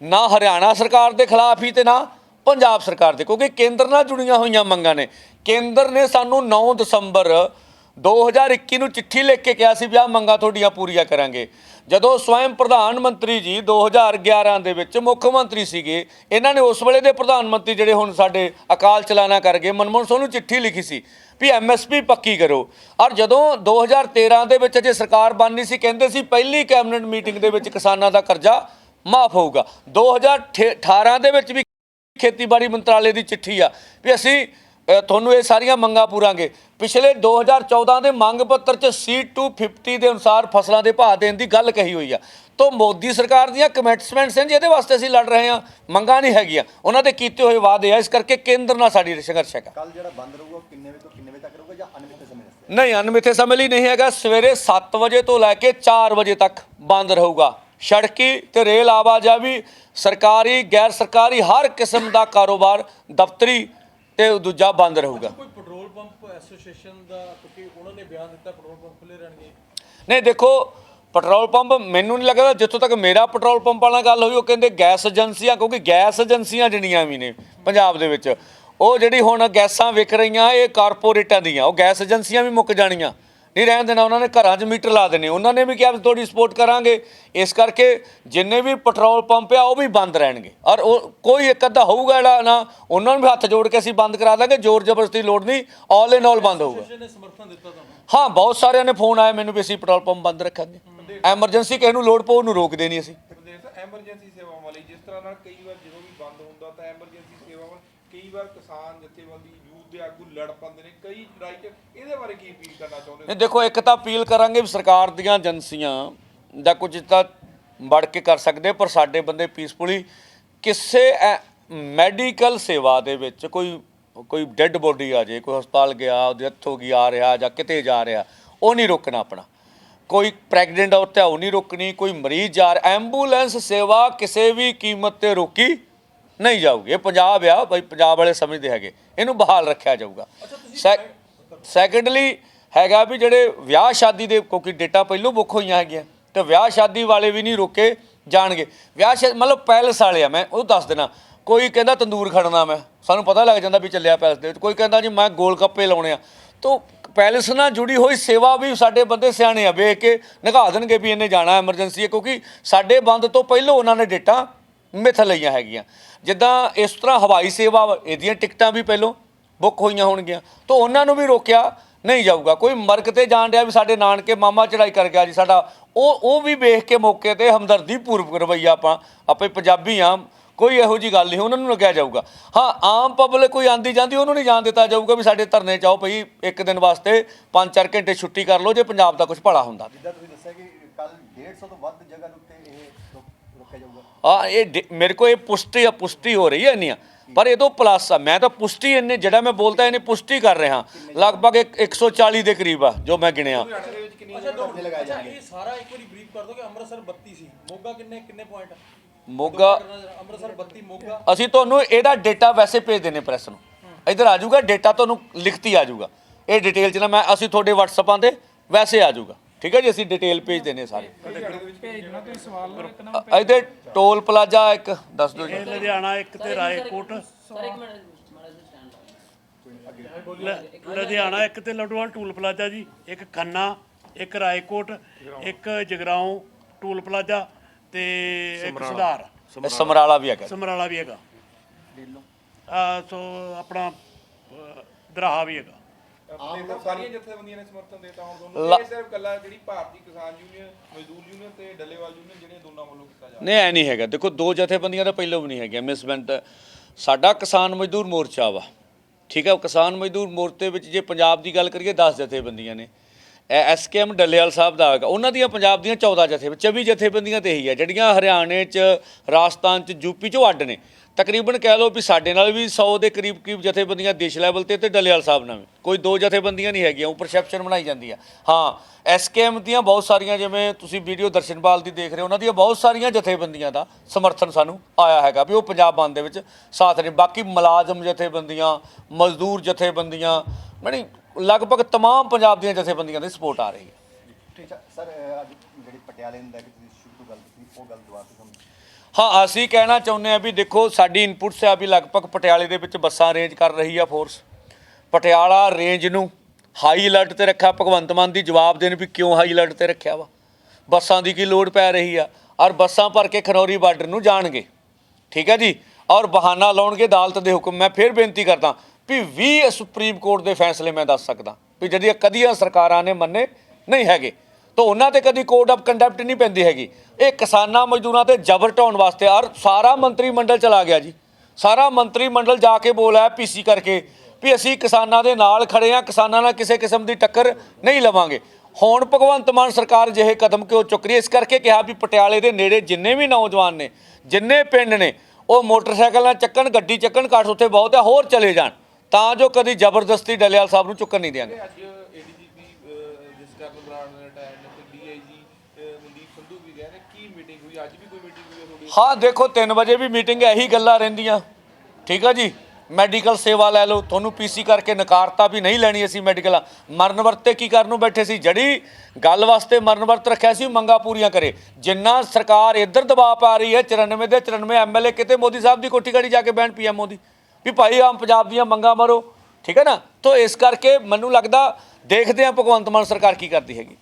ਨਾ ਹਰਿਆਣਾ ਸਰਕਾਰ ਦੇ ਖਿਲਾਫ ਹੀ ਤੇ ਨਾ ਪੰਜਾਬ ਸਰਕਾਰ ਦੇ, ਕਿਉਂਕਿ ਕੇਂਦਰ ਨਾਲ ਜੁੜੀਆਂ ਹੋਈਆਂ ਮੰਗਾਂ ਨੇ। ਕੇਂਦਰ ਨੇ ਸਾਨੂੰ 9 ਦਸੰਬਰ 2021 ਨੂੰ ਚਿੱਠੀ ਲਿਖ ਕੇ ਕਿਹਾ ਸੀ ਵੀ ਆਹ ਮੰਗਾਂ ਤੁਹਾਡੀਆਂ ਪੂਰੀਆਂ ਕਰਾਂਗੇ। ਜਦੋਂ ਸਵੈਮ ਪ੍ਰਧਾਨ ਮੰਤਰੀ ਜੀ 2011 ਦੇ ਵਿੱਚ ਮੁੱਖ ਮੰਤਰੀ ਸੀਗੇ, ਇਹਨਾਂ ਨੇ ਉਸ ਵੇਲੇ ਦੇ ਪ੍ਰਧਾਨ ਮੰਤਰੀ ਜਿਹੜੇ ਹੁਣ ਸਾਡੇ ਅਕਾਲ ਚਲਾਣਾ ਕਰ ਗਏ, ਮਨਮੋਹਨ ਸਿੰਘ ਨੂੰ ਚਿੱਠੀ ਲਿਖੀ ਸੀ। ਵੀ ਐਮਐਸਪੀ ਪੱਕੀ ਕਰੋ। ਔਰ ਜਦੋਂ 2013 ਦੇ ਵਿੱਚ ਜੇ ਸਰਕਾਰ ਬਣਨੀ ਸੀ, ਕਹਿੰਦੇ ਸੀ ਪਹਿਲੀ ਕੈਬਨਿਟ ਮੀਟਿੰਗ ਦੇ ਵਿੱਚ ਕਿਸਾਨਾਂ ਦਾ ਕਰਜ਼ਾ ਮਾਫ ਹੋਊਗਾ। 2018 ਦੇ ਵਿੱਚ ਵੀ ਖੇਤੀਬਾੜੀ ਮੰਤਰਾਲੇ ਦੀ ਚਿੱਠੀ ਆ ਵੀ ਅਸੀਂ ਤੁਹਾਨੂੰ ਇਹ ਸਾਰੀਆਂ ਮੰਗਾਂ ਪੂਰਾਂਗੇ। ਪਿਛਲੇ 2014 ਦੇ ਮੰਗ ਪੱਤਰ 'ਚ C250 ਦੇ ਅਨੁਸਾਰ ਫਸਲਾਂ ਦੇ ਭਾਅ ਦੇਣ ਦੀ ਗੱਲ ਕਹੀ ਹੋਈ ਆ। ਤੋਂ ਮੋਦੀ ਸਰਕਾਰ ਦੀਆਂ ਕਮਿਟਮੈਂਟਸ ਹਨ ਜਿਹਦੇ ਵਾਸਤੇ ਅਸੀਂ ਲੜ ਰਹੇ ਹਾਂ, ਮੰਗਾਂ ਨਹੀਂ ਹੈਗੀਆਂ। ਉਹਨਾਂ ਦੇ ਕੀਤੇ ਹੋਏ ਵਾਅਦੇ ਆ, ਇਸ ਕਰਕੇ ਕੇਂਦਰ ਨਾਲ ਸਾਡੀ ਸੰਘਰਸ਼ ਹੈਗਾ। ਕੱਲ ਜਿਹੜਾ ਬੰਦ ਰਹੂਗਾ ਕਿੰਨੇ ਵਜੇ ਤੋਂ ਕਿੰਨੇ ਜਾਂ ਅਨਮਿੱਥੇ ਸਮੇਂ ਵਾਸਤੇ? ਨਹੀਂ ਅਨਮਿੱਥੇ ਸਮੇਂ ਲਈ ਨਹੀਂ ਹੈਗਾ। ਸਵੇਰੇ 7 ਵਜੇ ਤੋਂ ਲੈ ਕੇ 4 ਵਜੇ ਤੱਕ ਬੰਦ ਰਹੂਗਾ। ਸੜਕੀ ਤੇ ਰੇਲ ਆਵਾਜਾਈ ਸਰਕਾਰੀ ਗੈਰ ਸਰਕਾਰੀ ਹਰ ਕਿਸਮ ਦਾ ਕਾਰੋਬਾਰ ਦਫ਼ਤਰੀ ਤੇ ਦੂਜਾ ਬੰਦ ਰਹੂਗਾ। ਕੋਈ ਪੈਟਰੋਲ ਪੰਪ ਐਸੋਸੀਏਸ਼ਨ ਦਾ ਕਿਉਂਕਿ ਉਹਨਾਂ ਨੇ ਬਿਆਨ ਦਿੱਤਾ ਪੈਟਰੋਲ ਪੰਪ ਖੁੱਲੇ ਰਹਿਣਗੇ। ਨਹੀਂ ਦੇਖੋ ਪੈਟਰੋਲ ਪੰਪ ਮੈਨੂੰ ਨਹੀਂ ਲੱਗਦਾ ਜਿੱਥੋਂ ਤੱਕ ਮੇਰਾ ਪੈਟਰੋਲ ਪੰਪਾਂ ਨਾਲ ਗੱਲ ਹੋਈ ਉਹ ਕਹਿੰਦੇ ਗੈਸ ਏਜੰਸੀਆਂ ਕਿਉਂਕਿ ਗੈਸ ਏਜੰਸੀਆਂ ਜਿਹੜੀਆਂ ਵੀ ਨੇ ਪੰਜਾਬ ਦੇ ਵਿੱਚ ਉਹ ਜਿਹੜੀ ਹੁਣ ਗੈਸਾਂ ਵਿਕ ਰਹੀਆਂ ਇਹ ਕਾਰਪੋਰੇਟਾਂ ਦੀਆਂ ਉਹ ਗੈਸ ਏਜੰਸੀਆਂ ਵੀ ਮੁੱਕ ਜਾਣੀਆਂ ਨਹੀਂ ਰਹਿਣ ਦੇਣਾ ਉਹਨਾਂ ਨੇ ਘਰਾਂ 'ਚ ਮੀਟਰ ਲਾ ਦੇਣੇ ਉਹਨਾਂ ਨੇ ਵੀ ਕਿਹਾ ਤੁਹਾਡੀ ਸਪੋਰਟ ਕਰਾਂਗੇ ਇਸ ਕਰਕੇ ਜਿੰਨੇ ਵੀ ਪੈਟਰੋਲ ਪੰਪ ਆ ਉਹ ਵੀ ਬੰਦ ਰਹਿਣਗੇ ਔਰ ਉਹ ਕੋਈ ਇੱਕ ਅੱਧਾ ਹੋਊਗਾ ਜਿਹੜਾ ਨਾ ਉਹਨਾਂ ਨੂੰ ਵੀ ਹੱਥ ਜੋੜ ਕੇ ਅਸੀਂ ਬੰਦ ਕਰਾ ਦਾਂਗੇ ਜ਼ੋਰ ਜ਼ਬਰਦਸਤੀ ਲੋੜ ਨਹੀਂ ਆਲ ਇਨ ਆਲ ਬੰਦ ਹੋਊਗਾ ਹਾਂ ਬਹੁਤ ਸਾਰਿਆਂ ਨੇ ਫੋਨ ਆਇਆ ਮੈਨੂੰ ਵੀ ਅਸੀਂ ਪੈਟਰੋਲ ਪੰਪ ਬੰਦ ਰੱਖਾਂਗੇ ਐਮਰਜੈਂਸੀ ਕਿਸੇ ਨੂੰ ਲੋੜ ਪਊ ਉਹਨੂੰ ਰੋਕਦੇ ਨਹੀਂ ਅਸੀਂ ਐਮਰਜੈਂਸੀ ਸੇਵਾਵਾਂ ਲਈ ਜਿਸ ਤਰ੍ਹਾਂ ਨਾਲ ਕਈ ਕਿਸਾਨ ਜਥੇਬੰਦੀ, ਯੂਥ ਦੇ ਆਗੂ ਲੜ ਪੈਂਦੇ ਨੇ, ਕਈ ਲੜਾਈ 'ਚ ਇਹਦੇ ਬਾਰੇ ਕੀ ਅਪੀਲ ਕਰਨਾ ਚਾਹੁੰਦੇ ਨਹੀਂ, ਦੇਖੋ, ਇੱਕ ਤਾਂ ਅਪੀਲ ਕਰਾਂਗੇ ਵੀ ਸਰਕਾਰ ਦੀਆਂ ਏਜੰਸੀਆਂ ਦਾ ਕੁਝ ਤਾਂ ਵੜ ਕੇ ਕਰ ਸਕਦੇ ਪਰ ਸਾਡੇ ਬੰਦੇ ਪੀਸਫੁਲੀ ਕਿਸੇ ਮੈਡੀਕਲ ਸੇਵਾ ਦੇ ਵਿੱਚ ਕੋਈ ਕੋਈ ਡੈੱਡ ਬੋਡੀ ਆ ਜੇ, ਕੋਈ ਹਸਪਤਾਲ ਗਿਆ, ਉਹਦੀ ਡੈਥ ਹੋ ਗਈ, ਆ ਰਿਹਾ ਜਾਂ ਕਿਤੇ ਜਾ ਰਿਹਾ, ਉਹ ਨਹੀਂ ਰੋਕਣਾ ਆਪਣਾ। ਕੋਈ ਪ੍ਰੈਗਨੈਂਟ ਔਰਤ ਹੈ, ਉਹ ਨਹੀਂ ਰੋਕਣੀ, ਕੋਈ ਮਰੀਜ਼ ਜਾ ਰਿਹਾ ਐਂਬੂਲੈਂਸ ਸੇਵਾ ਕਿਸੇ ਵੀ ਕੀਮਤ ਤੇ ਰੋਕੀ ਨਹੀਂ ਜਾਊਗੀ। ਇਹ ਪੰਜਾਬ ਆ ਬਈ ਪੰਜਾਬ ਵਾਲੇ ਸਮਝਦੇ ਹੈਗੇ। ਇਹਨੂੰ ਬਹਾਲ ਰੱਖਿਆ ਜਾਊਗਾ। ਸੈਕੰਡਲੀ ਹੈਗਾ ਵੀ ਜਿਹੜੇ ਵਿਆਹ ਸ਼ਾਦੀ ਦੇ ਕਿਉਂਕਿ ਡੇਟਾ ਪਹਿਲੋਂ ਬੁੱਕ ਹੋਈਆਂ ਹੈਗੀਆਂ ਤੇ ਵਿਆਹ ਸ਼ਾਦੀ ਵਾਲੇ ਵੀ ਨਹੀਂ ਰੋਕੇ ਜਾਣਗੇ। ਵਿਆਹ ਮਤਲਬ ਪੈਲਸ ਵਾਲੇ ਆ ਮੈਂ ਉਹ ਦੱਸ ਦੇਣਾ ਕੋਈ ਕਹਿੰਦਾ ਤੰਦੂਰ ਖੜਨਾ ਮੈਂ। ਸਾਨੂੰ ਪਤਾ ਲੱਗ ਜਾਂਦਾ ਵੀ ਚੱਲਿਆ ਪੈਲਸ ਦੇ ਵਿੱਚ। ਕੋਈ ਕਹਿੰਦਾ ਜੀ ਮੈਂ ਗੋਲ ਗੱਪੇ ਲਾਉਣੇ ਆ। ਤੋ ਪੈਲਸ ਨਾਲ ਜੁੜੀ ਹੋਈ ਸੇਵਾ ਵੀ ਸਾਡੇ ਬੰਦੇ ਸਿਆਣੇ ਆ ਵੇਖ ਕੇ ਨਿਭਾ ਦੇਣਗੇ ਵੀ ਇਹਨੇ ਜਾਣਾ ਐਮਰਜੈਂਸੀ ਹੈ ਕਿਉਂਕਿ ਸਾਡੇ ਬੰਦ ਤੋਂ ਪਹਿਲਾਂ ਉਹਨਾਂ ਨੇ ਡੇਟਾਂ ਮਿਥ ਲਈਆਂ ਹੈਗੀਆਂ। ਜਿੱਦਾਂ ਇਸ ਤਰ੍ਹਾਂ ਹਵਾਈ ਸੇਵਾ ਇਹਦੀਆਂ ਟਿਕਟਾਂ ਵੀ ਪਹਿਲੋਂ ਬੁੱਕ ਹੋਈਆਂ ਹੋਣਗੀਆਂ। ਤਾਂ ਉਹਨਾਂ ਨੂੰ ਵੀ ਰੋਕਿਆ ਨਹੀਂ ਜਾਊਗਾ। ਕੋਈ ਮਰਗ ਤੇ ਜਾਣ ਰਿਹਾ ਵੀ ਸਾਡੇ ਨਾਨਕੇ ਮਾਮਾ ਚੜਾਈ ਕਰ ਗਿਆ ਜੀ ਸਾਡਾ। ਉਹ ਉਹ ਵੀ ਵੇਖ ਕੇ ਮੌਕੇ ਤੇ ਹਮਦਰਦੀ ਪੂਰਵਕ ਰਵਈਆ ਆਪਾਂ, ਆਪੇ ਪੰਜਾਬੀ ਆ, ਕੋਈ ਇਹੋ ਜੀ ਗੱਲ ਨਹੀਂ, ਉਹਨਾਂ ਨੂੰ ਲੱਗਿਆ ਜਾਊਗਾ। ਹਾਂ, ਆਮ ਪਬਲਿਕ ਕੋਈ ਆਂਦੀ ਜਾਂਦੀ, ਉਹਨੂੰ ਨਹੀਂ ਜਾਣ ਦਿੱਤਾ ਜਾਊਗਾ ਵੀ ਸਾਡੇ ਧਰਨੇ ਚਾਓ ਭਈ, ਇੱਕ ਦਿਨ ਵਾਸਤੇ 5-4 ਘੰਟੇ ਛੁੱਟੀ ਕਰ ਲਓ, ਜੇ ਪੰਜਾਬ ਦਾ ਕੁਝ ਭਲਾ ਹੁੰਦਾ। ਜਿੱਦਾਂ ਤੁਸੀਂ ਦੱਸਿਆ ਕਿ ਕੱਲ 150 ਤੋਂ ਵੱਧ ਜਗ੍ਹਾ ਉੱਤੇ ਇਹ ਜਾਊਗਾ। ਆ ਇਹ ਡੇ- ਮੇਰੇ ਕੋ ਇਹ ਪੁਸ਼ਟੀ ਆ ਪੁਸ਼ਟੀ ਹੋ ਰਹੀ ਹੈ ਇੰਨੀਆਂ। ਪਰ ਇਹ ਤੋਂ ਪਲੱਸ ਆ। ਮੈਂ ਤਾਂ ਪੁਸ਼ਟੀ ਇੰਨੇ ਜਿਹੜਾ ਮੈਂ ਬੋਲਦਾ ਇਹਨੇ ਪੁਸ਼ਟੀ ਕਰ ਰਿਹਾ। ਲਗਭਗ ਇੱਕ- 140 ਦੇ ਕਰੀਬ ਆ ਜੋ ਮੈਂ ਗਿਣਿਆ। ਹਰਿਆਣੇ ਦੇ ਵਿੱਚ ਕਿੰਨੀ ਅੱਛਾ ਦੋ ਧਰਨੇ ਲਗਾਏ ਅੱਛਾ ਜਾਣਗੇ। ਇਹ ਸਾਰਾ ਇੱਕ ਵਾਰੀ ਬਰੀਫ ਕਰ ਦੋ ਕਿ ਅੰਮ੍ਰਿਤਸਰ 32 ਸੀ। ਮੋਗਾ ਕਿੰਨੇ ਕਿੰਨੇ ਪੁਆਇੰਟ ਮੋਗਾ ਅੰਮ੍ਰਿਤਸਰ 32 ਮੋਗਾ। ਅਸੀਂ ਤੁਹਾਨੂੰ ਇਹਦਾ ਡਾਟਾ ਵੈਸੇ ਭੇਜ ਦੇਣੇ ਪ੍ਰੈਸ ਨੂੰ। ਇਧਰ ਆ ਜਾਊਗਾ ਡਾਟਾ ਤੁਹਾਨੂੰ ਲਿਖਤੀ ਆ ਜਾਊਗਾ। ਇਹ ਡਿਟੇਲ ਚ ਨਾ ਮੈਂ ਅਸੀਂ ਤੁਹਾਡੇ WhatsAppaਂ ਤੇ ਵੈਸੇ ਆ ਜਾਊਗਾ। ਠੀਕ ਹੈ ਜੀ ਅਸੀਂ ਡਿਟੇਲ ਭੇਜ ਦੇਣੇ ਸਾਰੇ। ਅ- ਇਹਦੇ ਟੋਲ ਪਲਾਜ਼ਾ ਇੱਕ ਦੱਸ ਦਿਓ ਜੀ। ਇਹ ਲੁਧਿਆਣਾ ਇੱਕ ਤੇ ਰਾਏਕੋਟ। ਲ- ਲੁਧਿਆਣਾ ਇੱਕ ਤੇ ਲਡਵਾਲ ਟੂਲ ਪਲਾਜ਼ਾ ਜੀ ਇੱਕ ਖੰਨਾ ਇੱਕ ਰਾਏਕੋਟ ਇੱਕ ਜਗਰਾਉਂ ਟੂਲ ਪਲਾਜ਼ਾ ਤੇ ਇੱਕ ਸੁਧਾਰ। ਇਹ ਸਮਰਾਲਾ ਵੀ ਹੈਗਾ। ਸਮਰਾਲਾ ਵੀ ਹੈਗਾ। ਆ ਸੋ ਆਪਣਾ ਅ, ਦਰਾਹਾ ਵੀ ਹੈਗਾ। ਆਪਣੇ ਤਾਂ ਸਾਰੀਆਂ ਜਥੇਬੰਦੀਆਂ ਨੇ ਸਮਰਥਨ ਦਿੱਤਾ ਹੁਣ ਤੁਹਾਨੂੰ ਇਹ ਸਿਰਫ ਕੱਲਾ ਜਿਹੜੀ ਭਾਰਤੀ ਕਿਸਾਨ ਯੂਨੀਅਨ ਮਜ਼ਦੂਰ ਯੂਨੀਅਨ ਤੇ ਡੱਲੇਵਾਲ ਯੂਨੀਅਨ ਜਿਹੜੇ ਦੋਨਾਂ ਵੱਲੋਂ ਕੀਤਾ ਜਾ ਰਿਹਾ। ਨਹੀਂ ਐ ਨਹੀਂ ਹੈਗਾ। ਦੇਖੋ ਦੋ ਜਥੇਬੰਦੀਆਂ ਤਾਂ ਪਹਿਲਾਂ ਵੀ ਨਹੀਂ ਹੈਗੀਆਂ। ਮਿਸਬੈਂਟ ਸਾਡਾ ਕਿਸਾਨ ਮਜ਼ਦੂਰ ਮੋਰਚਾ ਵਾ। ਠੀਕ ਹੈ ਕਿਸਾਨ ਮਜ਼ਦੂਰ ਮੋਰਚੇ ਵਿੱਚ ਜੇ ਪੰਜਾਬ ਦੀ ਗੱਲ ਕਰੀਏ 10 ਜਥੇਬੰਦੀਆਂ ਨੇ। ਐਸਕੇਐਮ ਡੱਲੇਵਾਲ ਸਾਹਿਬ ਦਾ ਹੈਗਾ। ਉਹਨਾਂ ਦੀਆਂ ਪੰਜਾਬ ਦੀਆਂ 14 ਜਥੇ 24 ਜਥੇਬੰਦੀਆਂ ਤੇ ਇਹੀ ਹੈ ਜਿਹੜੀਆਂ ਹਰਿਆਣੇ 'ਚ ਰਾਜਸਥਾਨ 'ਚ ਯੂਪੀ 'ਚੋਂ ਅੱਡ ਨੇ। ਤਕਰੀਬਨ ਕਹਿ ਲਓ ਵੀ ਸਾਡੇ ਨਾਲ ਵੀ 100 ਦੇ ਕਰੀਬ ਕਰੀਬ ਜਥੇਬੰਦੀਆਂ ਦੇਸ਼ ਲੈਵਲ ਤੇ ਤੇ ਡੱਲੇਵਾਲ ਸਾਹਿਬ ਨਾਲ ਵੀ। ਕੋਈ ਦੋ ਜਥੇਬੰਦੀਆਂ ਨਹੀਂ ਹੈਗੀਆਂ, ਉਹ ਪਰਸੈਪਸ਼ਨ ਬਣਾਈ ਜਾਂਦੀ ਆ। ਹਾਂ ਐਸਕੇਐਮ ਦੀਆਂ ਬਹੁਤ ਸਾਰੀਆਂ ਜਿਵੇਂ ਤੁਸੀਂ ਵੀਡੀਓ ਦਰਸ਼ਨਪਾਲ ਦੀ ਦੇਖ ਰਹੇ ਹੋ, ਉਹਨਾਂ ਦੀਆਂ ਬਹੁਤ ਸਾਰੀਆਂ ਜਥੇਬੰਦੀਆਂ ਦਾ ਸਮਰਥਨ ਸਾਨੂੰ ਆਇਆ ਹੈਗਾ ਵੀ ਉਹ ਪੰਜਾਬ ਬੰਦ ਦੇ ਵਿੱਚ ਸਾਥ ਨੇ ਬਾਕੀ ਮੁਲਾਜ਼ਮ ਜਥੇਬੰਦੀਆਂ, ਮਜ਼ਦੂਰ ਜਥੇਬੰਦੀਆਂ ਮਣੀ ਲਗਭਗ ਤਮਾਮ ਪੰਜਾਬ ਦੀਆਂ ਜਥੇਬੰਦੀਆਂ ਦੀ ਸਪੋਰਟ ਆ ਰਹੀ ਹੈ। ਠੀਕ ਹੈ ਸਰ ਅੱਜ ਜਿਹੜੀ ਪਟਿਆਲੇ ਨੂੰ ਲੈ ਕੇ ਤੁਸੀਂ ਸ਼ੁਰੂ ਤੋਂ ਗੱਲ ਕੀਤੀ, ਉਹ ਗੱਲ ਦੁਬਾਰਾ ਸਮਝ। ਹਾਂ, ਅਸੀਂ ਕਹਿਣਾ ਚਾਹੁੰਦੇ ਆ ਵੀ ਦੇਖੋ, ਸਾਡੀ ਇਨਪੁਟਸ ਆ ਵੀ ਲਗਭਗ ਪਟਿਆਲੇ ਦੇ ਵਿੱਚ ਬੱਸਾਂ ਅਰੇਂਜ ਕਰ ਰਹੀ ਆ ਫੋਰਸ ਪਟਿਆਲਾ ਰੇਂਜ ਨੂੰ ਹਾਈ ਅਲਰਟ ਤੇ ਰੱਖਿਆ। ਭਗਵੰਤ ਮਾਨ ਦੀ ਜਵਾਬ ਦੇਣ ਵੀ ਕਿਉਂ ਹਾਈ ਅਲਰਟ ਤੇ ਰੱਖਿਆ ਵਾ? ਬੱਸਾਂ ਦੀ ਕੀ ਲੋੜ ਪੈ ਰਹੀ ਆ? ਔਰ ਬੱਸਾਂ ਭਰ ਕੇ ਖਨੌਰੀ ਬਾਰਡਰ ਨੂੰ ਜਾਣਗੇ। ਠੀਕ ਹੈ ਜੀ? ਔਰ ਬਹਾਨਾ ਲਾਉਣਗੇ, ਅਦਾਲਤ ਦੇ ਹੁਕਮ। ਮੈਂ ਫਿਰ ਬੇਨਤੀ ਕਰਦਾ ਵੀ 20 ਸੁਪਰੀਮ ਕੋਰਟ ਦੇ ਫੈਸਲੇ ਮੈਂ ਦੱਸ ਸਕਦਾ। ਵੀ ਜਿਹੜੀਆਂ ਕਦੀਆਂ ਸਰਕਾਰਾਂ ਨੇ ਮੰਨੇ, ਨਹੀਂ ਹੈਗੇ। ਤਾਂ ਉਹਨਾਂ ਤੇ ਕਦੀ ਕੋਡ ਆਫ ਕੰਡਕਟ ਨਹੀਂ ਪੈਂਦੀ ਹੈਗੀ। ਇਹ ਕਿਸਾਨਾਂ ਮਜ਼ਦੂਰਾਂ ਤੇ ਜ਼ਬਰ ਢਾਉਣ ਵਾਸਤੇ ਔਰ ਸਾਰਾ ਮੰਤਰੀ ਮੰਡਲ ਚਲਾ ਗਿਆ ਜੀ। ਸਾਰਾ ਮੰਤਰੀ ਮੰਡਲ ਜਾ ਕੇ ਬੋਲਿਆ ਪੀਸੀ ਕਰਕੇ ਵੀ ਅਸੀਂ ਕਿਸਾਨਾਂ ਦੇ ਨਾਲ ਖੜੇ ਆ, ਕਿਸਾਨਾਂ ਨਾਲ ਕਿਸੇ ਕਿਸਮ ਦੀ ਟੱਕਰ ਨਹੀਂ ਲਵਾਂਗੇ। ਹੁਣ ਭਗਵੰਤ ਮਾਨ ਸਰਕਾਰ ਜਿਹੇ ਕਦਮ ਕਿਉਂ ਚੁੱਕ ਰਹੀ ਹੈ? ਇਸ ਕਰਕੇ ਕਿਹਾ ਵੀ ਪਟਿਆਲੇ ਦੇ ਨੇੜੇ ਜਿੰਨੇ ਵੀ ਨੌਜਵਾਨ ਨੇ, ਜਿੰਨੇ ਪਿੰਡ ਨੇ, ਉਹ ਮੋਟਰਸਾਈਕਲ ਨਾਲ ਚੱਕਣ, ਗੱਡੀ ਚੱਕਣ ਕਾਠ ਉੱਥੇ ਬਹੁਤ ਹੈ ਹੋਰ ਚਲੇ ਜਾਣ। ਤਾਂ ਜੋ ਕਦੀ ਜ਼ਬਰਦਸਤੀ ਡੱਲੇਵਾਲ ਸਾਹਿਬ ਨੂੰ ਚੁੱਕਣ ਨਹੀਂ ਦਿਆਂਗੇ। ਕਰਨ ਬਰਾੜ ਨੇ ਨੇ ਤੇ ਡੀਆਈਜੀ ਮਨਦੀਪ ਸੰਧੂ ਵੀ ਗਏ ਨੇ ਕੀ ਮੀਟਿੰਗ ਹੋਈ? ਅੱਜ ਵੀ ਕੋਈ ਮੀਟਿੰਗ ਹੋਈ ਤੁਹਾਡੀ? ਹਾਂ, ਦੇਖੋ 3 ਵਜੇ ਵੀ ਮੀਟਿੰਗ ਇਹੀ ਗੱਲਾਂ ਰਹਿੰਦੀਆਂ। ਠੀਕ ਆ ਜੀ? ਮੈਡੀਕਲ ਸੇਵਾ ਲੈ ਲਓ। ਤੁਹਾਨੂੰ ਪੀਸੀ ਕਰਕੇ ਨਕਾਰਤਾ ਵੀ ਨਹੀਂ ਲੈਣੀ ਅਸੀਂ ਮੈਡੀਕਲ ਮਰਨ ਵਰਤੇ ਕੀ ਕਰਨ ਨੂੰ ਬੈਠੇ ਸੀ? ਜਿਹੜੀ ਗੱਲ ਵਾਸਤੇ ਮਰਨ ਵਰਤ ਰੱਖਿਆ ਸੀ ਮੰਗਾ ਪੂਰੀਆਂ ਕਰੇ। ਜਿੰਨਾ ਸਰਕਾਰ ਇੱਧਰ ਦਬਾਅ ਪਾ ਰਹੀ ਹੈ 94 ਦੇ 94 ਐਮਐਲਏ ਕਿਤੇ ਮੋਦੀ ਸਾਹਿਬ ਦੀ ਕੋਠੀ ਘੜੀ ਜਾ ਕੇ ਬੈਣ ਪੀਐਮ ਮੋਦੀ ਵੀ ਭਾਈ ਆਮ ਪੰਜਾਬ ਦੀਆਂ ਮੰਗਾਂ ਮਾਰੋ। ਠੀਕ ਹੈ ਨਾ? ਤੋਂ ਇਸ ਕਰਕੇ ਮੈਨੂੰ ਲੱਗਦਾ ਦੇਖਦੇ ਆ ਭਗਵੰਤ ਮਾਨ ਸਰਕਾਰ ਕੀ ਕਰਦੀ ਹੈਗੀ।